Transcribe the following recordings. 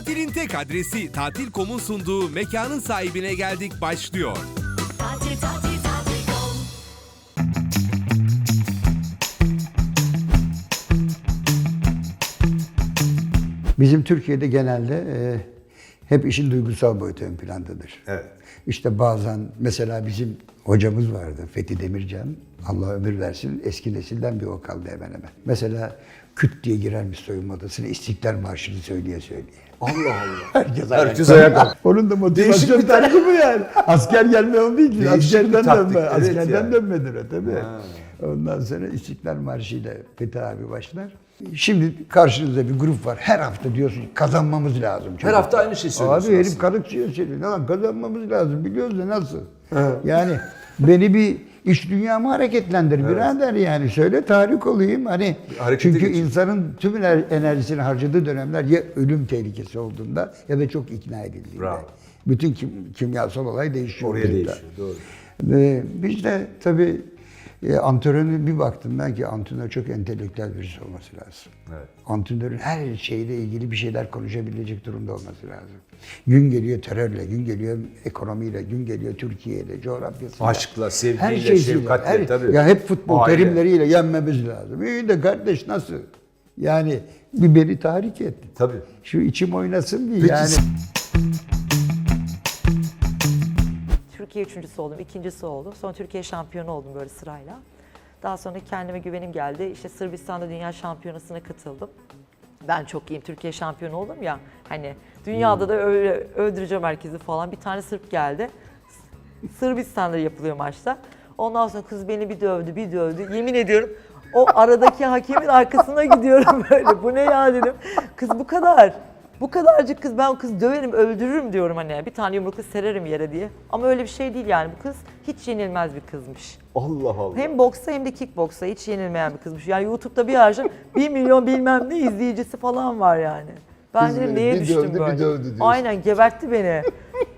Tatilin tek adresi Tatil.com'un sunduğu mekanın sahibine geldik başlıyor. Tatil tatil tatil kom. Bizim Türkiye'de genelde e, hep işin duygusal boyutu ön plandadır. Evet. İşte bazen mesela bizim hocamız vardı Fethi Demircan. Allah ömür versin. Eski nesilden bir o kaldı hemen hemen. Mesela küt diye girermiş soyunma odasına İstiklal Marşı'nı söyleye söyleye. Allah Allah. Herkes, Herkes kalk. Onun da motivasyon tarzı bu yani. Asker gelme o değil ki. Askerden taktik, dönme. evet Askerden yani. dönmedir o tabii. Ondan sonra İstiklal Marşı ile Fethi abi başlar. Şimdi karşınızda bir grup var. Her hafta diyorsun kazanmamız lazım. Her hafta aynı şeyi söylüyorsun Abi herif aslında. karıkçıyor seni. Lan kazanmamız lazım. Biliyoruz da nasıl? Yani beni bir iş dünyamı hareketlendir birader yani. Söyle tahrik olayım. Hani harekete çünkü geçin. insanın tüm ener- enerjisini harcadığı dönemler ya ölüm tehlikesi olduğunda ya da çok ikna edildiğinde. Bravo. Bütün kim, kimyasal olay değişiyor. Oraya burada. değişiyor. Doğru. Ve biz de tabii e, antrenörün bir baktım ben ki antrenör çok entelektüel birisi olması lazım. Evet. Antrenörün her şeyle ilgili bir şeyler konuşabilecek durumda olması lazım. Gün geliyor terörle, gün geliyor ekonomiyle, gün geliyor Türkiye'yle, coğrafyasıyla. Aşkla, sevgiyle, her şeysiyle, şefkatle, her- tabii. Ya hep futbol Aile. terimleriyle yenmemiz lazım. İyi de kardeş nasıl? Yani bir beni tahrik et. Tabii. Şu içim oynasın diye Peki yani. Türkiye üçüncüsü oldum, ikincisi oldum. Sonra Türkiye şampiyonu oldum böyle sırayla. Daha sonra kendime güvenim geldi. İşte Sırbistan'da dünya şampiyonasına katıldım. Ben çok iyiyim, Türkiye şampiyonu oldum ya. Hani dünyada da öyle öldüreceğim herkesi falan. Bir tane Sırp geldi. Sırbistan'da yapılıyor maçta. Ondan sonra kız beni bir dövdü, bir dövdü. Yemin ediyorum o aradaki hakemin arkasına gidiyorum böyle. Bu ne ya dedim. Kız bu kadar. Bu kadarcık kız ben o kız döverim, öldürürüm diyorum hani. Bir tane yumrukla sererim yere diye. Ama öyle bir şey değil yani. Bu kız hiç yenilmez bir kızmış. Allah Allah. Hem boksta hem de kickboksta hiç yenilmeyen bir kızmış. Yani YouTube'da bir araştır 1 milyon bilmem ne izleyicisi falan var yani. Ben Kız dedim neye bir düştüm dövdü, bir böyle. dövdü diyorsun. Aynen gebertti beni.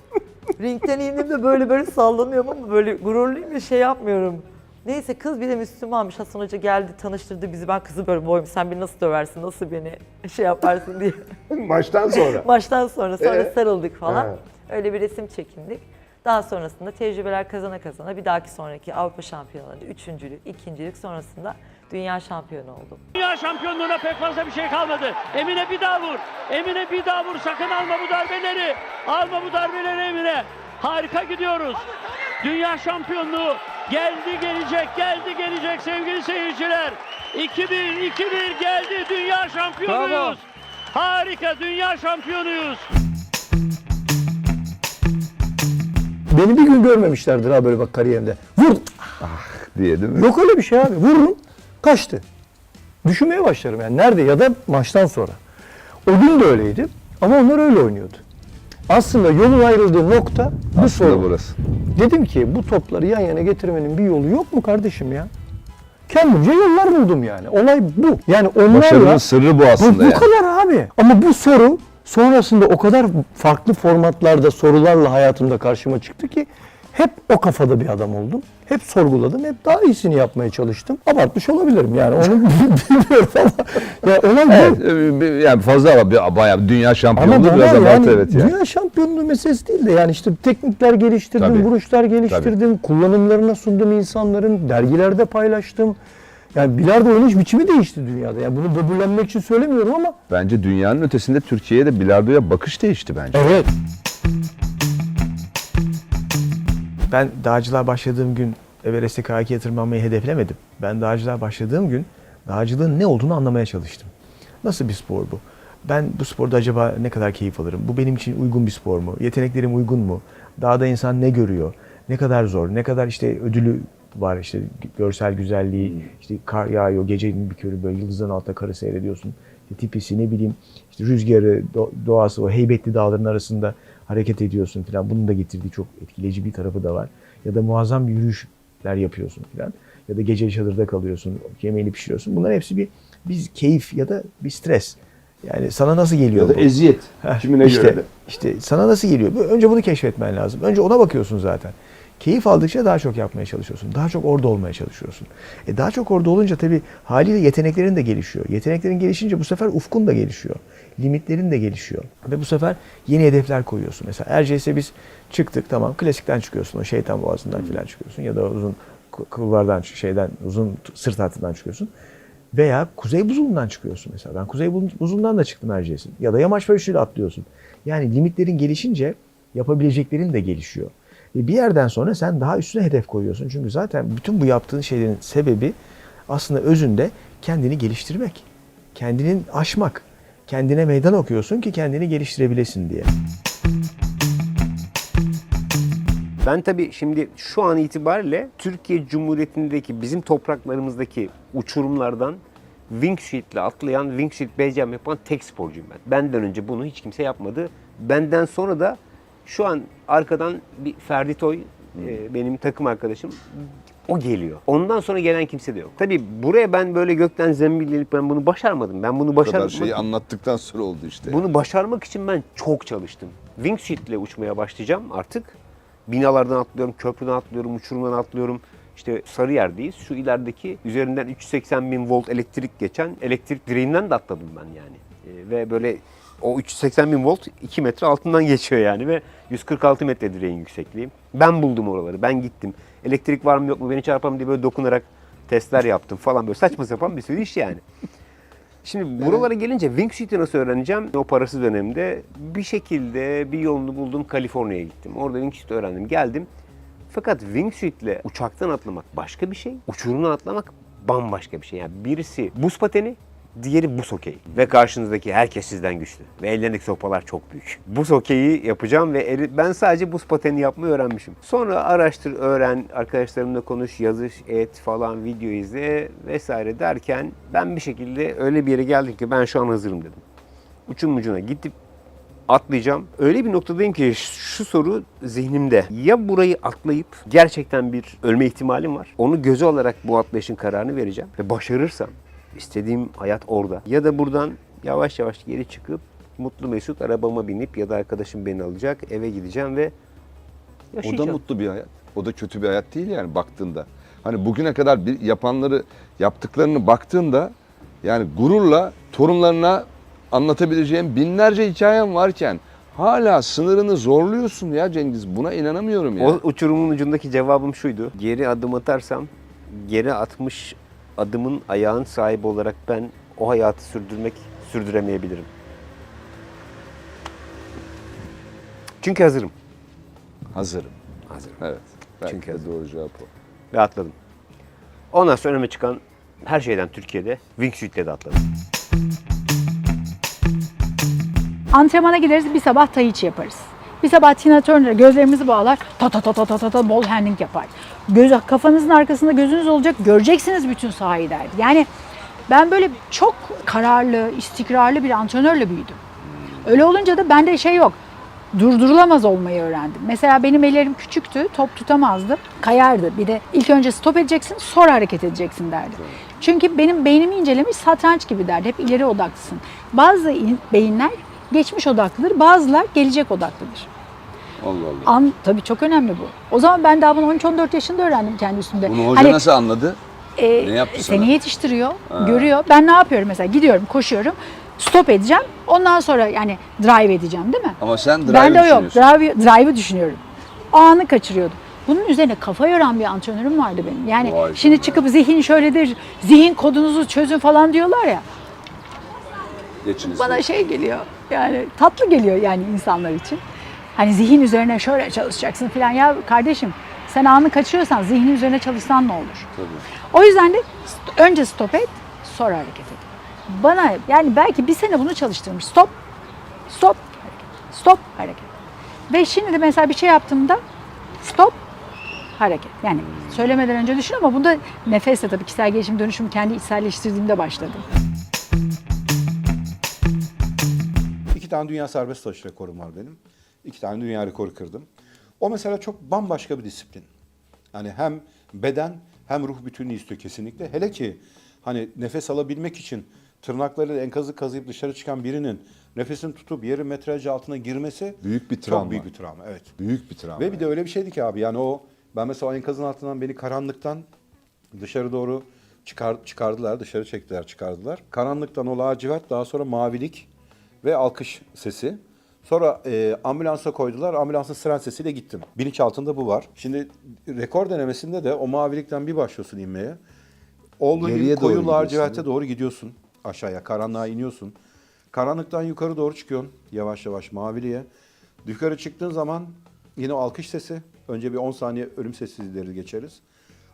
Ringten indiğimde böyle böyle sallanıyorum ama böyle gururluyum ve şey yapmıyorum. Neyse kız bir de Müslümanmış. Hasan Hoca geldi tanıştırdı bizi. Ben kızı böyle boyum sen beni nasıl döversin, nasıl beni şey yaparsın diye. Maçtan sonra. Maçtan sonra sonra Ee? sarıldık falan. Evet. Öyle bir resim çekindik. Daha sonrasında tecrübeler kazana kazana bir dahaki sonraki Avrupa Şampiyonalarında üçüncülük, ikincilik sonrasında dünya şampiyonu oldum. Dünya şampiyonluğuna pek fazla bir şey kalmadı. Emine bir daha vur. Emine bir daha vur. Sakın alma bu darbeleri. Alma bu darbeleri Emine. Harika gidiyoruz. Dünya şampiyonluğu geldi gelecek, geldi gelecek sevgili seyirciler. 2-1, 2-1 geldi. Dünya şampiyonuyuz. Harika, dünya şampiyonuyuz. Beni bir gün görmemişlerdir ha böyle bak kariyerimde. Vur. Diye değil mi? Yok öyle bir şey abi. Vururum. Kaçtı. Düşünmeye başlarım yani. Nerede ya da maçtan sonra. O gün de öyleydi. Ama onlar öyle oynuyordu. Aslında yolun ayrıldığı nokta bu soru. burası. Dedim ki bu topları yan yana getirmenin bir yolu yok mu kardeşim ya? Kendimce yollar buldum yani. Olay bu. Yani onlarla... Başarının sırrı bu aslında Bu, bu yani. kadar abi. Ama bu soru sonrasında o kadar farklı formatlarda sorularla hayatımda karşıma çıktı ki hep o kafada bir adam oldum. Hep sorguladım. Hep daha iyisini yapmaya çalıştım. Abartmış olabilirim yani onu bilmiyorum ama ya olay bu. Evet, e, bir- yani fazla ama bayağı dünya şampiyonluğu biraz yani, abartı evet yani. dünya şampiyonluğu meselesi değil de yani işte teknikler geliştirdim, Tabii. vuruşlar geliştirdim, kullanımlarına sundum insanların, dergilerde paylaştım. Yani bilardo oynayış biçimi değişti dünyada. Yani bunu böbürlenmek için söylemiyorum ama Bence dünyanın ötesinde Türkiye'ye de bilardoya bakış değişti bence. evet. Ben dağcılığa başladığım gün Everest'e kayakiye tırmanmayı hedeflemedim. Ben dağcılığa başladığım gün dağcılığın ne olduğunu anlamaya çalıştım. Nasıl bir spor bu? Ben bu sporda acaba ne kadar keyif alırım? Bu benim için uygun bir spor mu? Yeteneklerim uygun mu? Dağda insan ne görüyor? Ne kadar zor? Ne kadar işte ödülü var işte görsel güzelliği, işte kar yağıyor, gecenin bir körü böyle yıldızların altında karı seyrediyorsun. İşte tipisi ne bileyim işte rüzgarı, do- doğası, o heybetli dağların arasında hareket ediyorsun falan. Bunun da getirdiği çok etkileyici bir tarafı da var. Ya da muazzam yürüyüşler yapıyorsun falan. Ya da gece çadırda kalıyorsun, yemeğini pişiriyorsun. Bunların hepsi bir bir keyif ya da bir stres. Yani sana nasıl geliyor Ya da bu? eziyet. Heh, Kimine işte, göre de. İşte sana nasıl geliyor? Önce bunu keşfetmen lazım. Önce ona bakıyorsun zaten. Keyif aldıkça daha çok yapmaya çalışıyorsun. Daha çok orada olmaya çalışıyorsun. E daha çok orada olunca tabii haliyle yeteneklerin de gelişiyor. Yeteneklerin gelişince bu sefer ufkun da gelişiyor. Limitlerin de gelişiyor. Ve bu sefer yeni hedefler koyuyorsun. Mesela Erciyes'e biz çıktık tamam klasikten çıkıyorsun. O şeytan boğazından falan çıkıyorsun. Ya da uzun ku- kulvardan şeyden uzun sırt hattından çıkıyorsun. Veya kuzey buzulundan çıkıyorsun mesela. Ben kuzey Bu- buzulundan da çıktım Erciyes'in. Ya da yamaç paraşütüyle atlıyorsun. Yani limitlerin gelişince yapabileceklerin de gelişiyor. Ve bir yerden sonra sen daha üstüne hedef koyuyorsun. Çünkü zaten bütün bu yaptığın şeylerin sebebi aslında özünde kendini geliştirmek. Kendini aşmak. Kendine meydan okuyorsun ki kendini geliştirebilesin diye. Ben tabii şimdi şu an itibariyle Türkiye Cumhuriyeti'ndeki bizim topraklarımızdaki uçurumlardan wing sheet'le atlayan, wing sheet BCM yapan tek sporcuyum ben. Benden önce bunu hiç kimse yapmadı. Benden sonra da şu an arkadan bir Ferdi Toy e, benim takım arkadaşım o geliyor. Ondan sonra gelen kimse de yok. Tabii buraya ben böyle gökten zembillenip ben bunu başarmadım. Ben bunu Bu kadar başarmadım. şeyi anlattıktan sonra oldu işte. Bunu başarmak için ben çok çalıştım. Wingsuit ile uçmaya başlayacağım artık. Binalardan atlıyorum, köprüden atlıyorum, uçurumdan atlıyorum. İşte Sarıyer'deyiz. Şu ilerideki üzerinden 380 bin volt elektrik geçen elektrik direğinden de atladım ben yani. Ee, ve böyle o 380 bin volt 2 metre altından geçiyor yani ve 146 metre direğin yüksekliği. Ben buldum oraları, ben gittim. Elektrik var mı yok mu beni çarpar mı diye böyle dokunarak testler yaptım falan böyle saçma sapan bir sürü iş yani. Şimdi buralara gelince Wingsuit'i nasıl öğreneceğim? O parasız dönemde bir şekilde bir yolunu buldum Kaliforniya'ya gittim. Orada Wingsuit öğrendim geldim. Fakat Wingsuit'le uçaktan atlamak başka bir şey. Uçurumdan atlamak bambaşka bir şey. Yani birisi buz pateni, diğeri buz hokeyi. Ve karşınızdaki herkes sizden güçlü. Ve ellerindeki sopalar çok büyük. Buz hokeyi yapacağım ve eli- ben sadece buz pateni yapmayı öğrenmişim. Sonra araştır, öğren, arkadaşlarımla konuş, yazış, et falan, video izle vesaire derken ben bir şekilde öyle bir yere geldim ki ben şu an hazırım dedim. Ucun ucuna gidip atlayacağım. Öyle bir noktadayım ki şu soru zihnimde. Ya burayı atlayıp gerçekten bir ölme ihtimalim var. Onu göze alarak bu atlayışın kararını vereceğim. Ve başarırsam istediğim hayat orada. Ya da buradan yavaş yavaş geri çıkıp mutlu mesut arabama binip ya da arkadaşım beni alacak eve gideceğim ve O yaşayacağım. da mutlu bir hayat. O da kötü bir hayat değil yani baktığında. Hani bugüne kadar bir yapanları, yaptıklarını baktığında yani gururla torunlarına anlatabileceğim binlerce hikayen varken hala sınırını zorluyorsun ya Cengiz. Buna inanamıyorum ya. O uçurumun ucundaki cevabım şuydu. Geri adım atarsam geri atmış adımın ayağın sahibi olarak ben o hayatı sürdürmek sürdüremeyebilirim. Çünkü hazırım. Hazırım. Hazırım. Evet. Belki Çünkü de hazırım. doğru cevap o. Ve atladım. Ondan sonra önüme çıkan her şeyden Türkiye'de Wingsuit'le de atladım. Antrenmana gideriz bir sabah tai chi yaparız. Bir sabah Tina Turner gözlerimizi bağlar ta ta ta ta ta ta, ta ball handling yapar. Göz, kafanızın arkasında gözünüz olacak göreceksiniz bütün sahayı derdi. Yani ben böyle çok kararlı, istikrarlı bir antrenörle büyüdüm. Öyle olunca da bende şey yok. Durdurulamaz olmayı öğrendim. Mesela benim ellerim küçüktü, top tutamazdım, kayardı. Bir de ilk önce stop edeceksin, sonra hareket edeceksin derdi. Çünkü benim beynimi incelemiş satranç gibi derdi. Hep ileri odaklısın. Bazı in- beyinler geçmiş odaklıdır, bazılar gelecek odaklıdır. Allah Allah. An, tabii çok önemli bu. O zaman ben daha bunu 13-14 yaşında öğrendim kendi üstümde. Bunu hoca Hani, nasıl anladı? e, ne yaptı sana? Seni yetiştiriyor, görüyor. Ben ne yapıyorum mesela? Gidiyorum, koşuyorum. Stop edeceğim. Ondan sonra yani drive edeceğim değil mi? Ama sen drive Ben de yok. Drive, drive'ı düşünüyorum. O anı kaçırıyordum. Bunun üzerine kafa yoran bir antrenörüm vardı benim. Yani Vay şimdi canına. çıkıp zihin şöyledir, zihin kodunuzu çözün falan diyorlar ya. Geçiniz. Bana şey geliyor. Yani tatlı geliyor yani insanlar için. Hani zihin üzerine şöyle çalışacaksın falan. Ya kardeşim sen anı kaçırıyorsan zihnin üzerine çalışsan ne olur? O yüzden de önce stop et, sonra hareket et. Bana yani belki bir sene bunu çalıştırmış. Stop, stop, hareket, stop, hareket. Ve şimdi de mesela bir şey yaptığımda stop, hareket. Yani söylemeden önce düşün ama bunda nefesle tabii kişisel gelişim dönüşümü kendi içselleştirdiğimde başladım. İki tane dünya serbest atış rekorum var benim. İki tane dünya rekoru kırdım. O mesela çok bambaşka bir disiplin. Yani hem beden hem ruh bütünlüğü istiyor kesinlikle. Hele ki hani nefes alabilmek için tırnaklarıyla enkazı kazıyıp dışarı çıkan birinin nefesini tutup yeri metrajı altına girmesi Büyük bir travma. Çok büyük bir travma evet. Büyük bir travma. Ve bir de öyle bir şeydi ki abi yani o Ben mesela o enkazın altından beni karanlıktan dışarı doğru çıkar, çıkardılar, dışarı çektiler, çıkardılar. Karanlıktan o lacivert, daha sonra mavilik ve alkış sesi. Sonra e, ambulansa koydular. Ambulansın siren sesiyle gittim. Bilinçaltında bu var. Şimdi rekor denemesinde de o mavilikten bir başlıyorsun inmeye. Olduğu gibi koyu laciverte doğru gidiyorsun aşağıya. Karanlığa iniyorsun. Karanlıktan yukarı doğru çıkıyorsun yavaş yavaş maviliğe. Yukarı çıktığın zaman yine alkış sesi. Önce bir 10 saniye ölüm sessizlikleri geçeriz.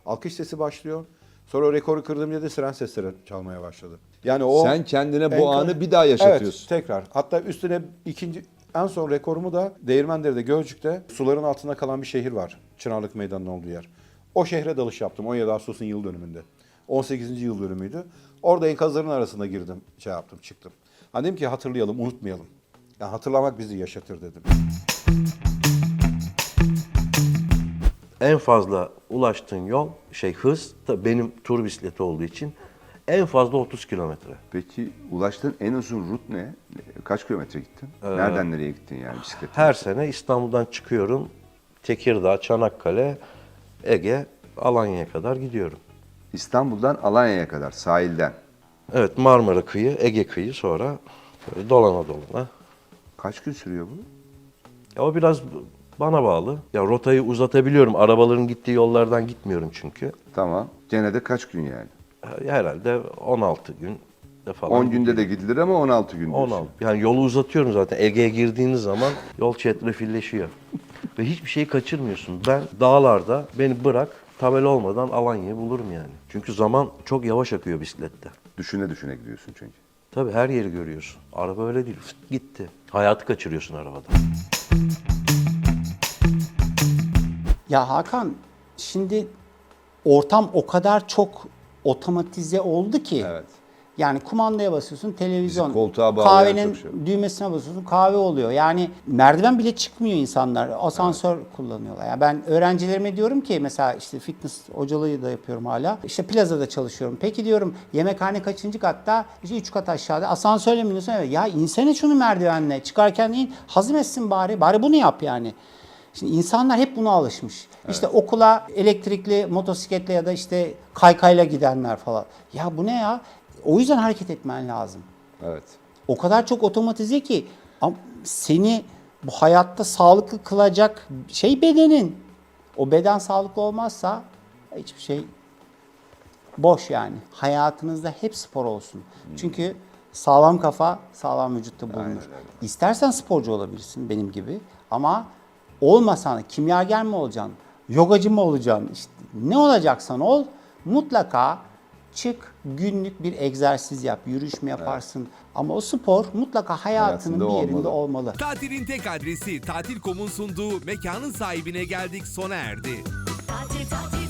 Alkış sesi başlıyor. Sonra rekoru kırdığım yerde siren sesleri çalmaya başladı. Yani o Sen kendine bu anı bir daha yaşatıyorsun. Evet, tekrar. Hatta üstüne ikinci en son rekorumu da Değirmendere'de Gölcük'te suların altında kalan bir şehir var. Çınarlık Meydanı'nın olduğu yer. O şehre dalış yaptım 17 Ağustos'un yıl dönümünde. 18. yıl dönümüydü. Orada enkazların arasında girdim, şey yaptım, çıktım. Hani dedim ki hatırlayalım, unutmayalım. Yani hatırlamak bizi yaşatır dedim. en fazla ulaştığın yol şey hız benim tur bisikleti olduğu için en fazla 30 kilometre. Peki ulaştığın en uzun rut ne? Kaç kilometre gittin? Ee, Nereden nereye gittin yani bisikletle? Her sene İstanbul'dan çıkıyorum. Tekirdağ, Çanakkale, Ege, Alanya'ya kadar gidiyorum. İstanbul'dan Alanya'ya kadar sahilden. Evet Marmara kıyı, Ege kıyı sonra böyle dolana dolana. Kaç gün sürüyor bu? Ya o biraz bana bağlı. Ya rotayı uzatabiliyorum. Arabaların gittiği yollardan gitmiyorum çünkü. Tamam. Gene de kaç gün yani? Herhalde 16 gün de falan. 10 günde de gidilir ama 16 gün diyorsun. 16. Yani yolu uzatıyorum zaten. Ege'ye girdiğiniz zaman yol çetrefilleşiyor. Ve hiçbir şeyi kaçırmıyorsun. Ben dağlarda beni bırak tabela olmadan Alanya'yı bulurum yani. Çünkü zaman çok yavaş akıyor bisiklette. Düşüne düşüne gidiyorsun çünkü. Tabii her yeri görüyorsun. Araba öyle değil. Fıt gitti. Hayatı kaçırıyorsun arabada. Ya Hakan şimdi ortam o kadar çok otomatize oldu ki. Evet. Yani kumandaya basıyorsun televizyon. Bizi koltuğa kahvenin çok şey. düğmesine basıyorsun kahve oluyor. Yani merdiven bile çıkmıyor insanlar. Asansör kullanıyorlar. Yani ben öğrencilerime diyorum ki mesela işte fitness hocalığı da yapıyorum hala. İşte plazada çalışıyorum. Peki diyorum yemekhane kaçıncı katta? İşte üç kat aşağıda. Asansörle mi iniyorsun? Evet. Ya insene şunu merdivenle. Çıkarken in. Hazım etsin bari. Bari bunu yap yani. Şimdi insanlar hep buna alışmış. İşte okula elektrikli motosikletle ya da işte kaykayla gidenler falan. Ya bu ne ya? O yüzden hareket etmen lazım. Evet. O kadar çok otomatize ki seni bu hayatta sağlıklı kılacak şey bedenin. O beden sağlıklı olmazsa hiçbir şey boş yani. Hayatınızda hep spor olsun. Çünkü sağlam kafa sağlam vücutta bulunur. İstersen sporcu olabilirsin benim gibi ama olmasan kimyager mi olacaksın? Yogacı mı olacaksın? İşte ne olacaksan ol mutlaka çık günlük bir egzersiz yap. Yürüyüş mü yaparsın? Ama o spor mutlaka hayatının Hayatında bir yerinde olmalı. olmalı. Tatilin tek adresi Tatil.com'un sunduğu mekanın sahibine geldik sona erdi. Tatil tatil